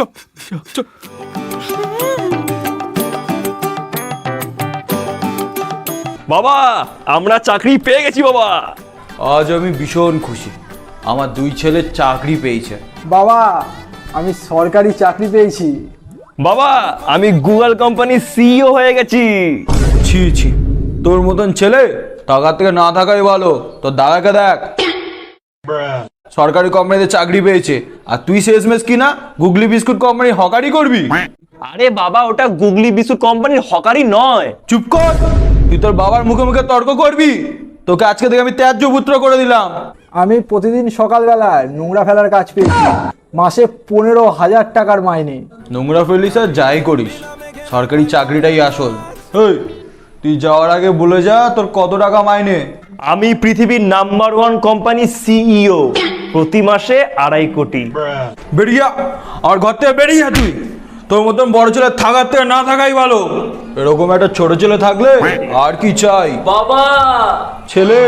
চল চল বাবা আমরা চাকরি পেয়ে গেছি বাবা। আজ আমি ভীষণ খুশি। আমার দুই ছেলে চাকরি পেয়েছে। বাবা আমি সরকারি চাকরি পেয়েছি। বাবা আমি গুগল কোম্পানির সিইও হয়ে গেছি। ছি ছি। তোর মতন ছেলে টাকার থেকে না থাকাই ভালো। তোর দাদাকে দেখ। সরকারি কোম্পানিতে চাকরি পেয়েছে। আর তুই শেষমেশ কি না গুগলি বিস্কুট কোম্পানি হকারি করবি? আরে বাবা ওটা গুগলি বিস্কুট কোম্পানির হকারি নয়। চুপ কর। তুই তোর বাবার মুখে মুখে তর্ক করবি? তোকে আজকে থেকে আমি ত্যায্য পুত্র করে দিলাম। আমি প্রতিদিন সকালবেলায় নোংরা ফেলার কাজ পেয়েছি। মাসে পনেরো হাজার টাকার মাইনে। নোংরা ফেলিস আর যাই করিস। সরকারি চাকরিটাই আসল। এই তুই যাওয়ার আগে বলে যা তোর কত টাকা মাইনে। আমি পৃথিবীর নাম্বার ওয়ান কোম্পানি সিইও প্রতি মাসে আড়াই কোটি। বেরিয়া আর ঘর থেকে বেরিয়া তুই। তোর মতন বড় ছেলে থাকার থেকে না থাকাই ভালো। এরকম একটা ছোট ছেলে থাকলে আর কি চাই? বাবা! ছেলে।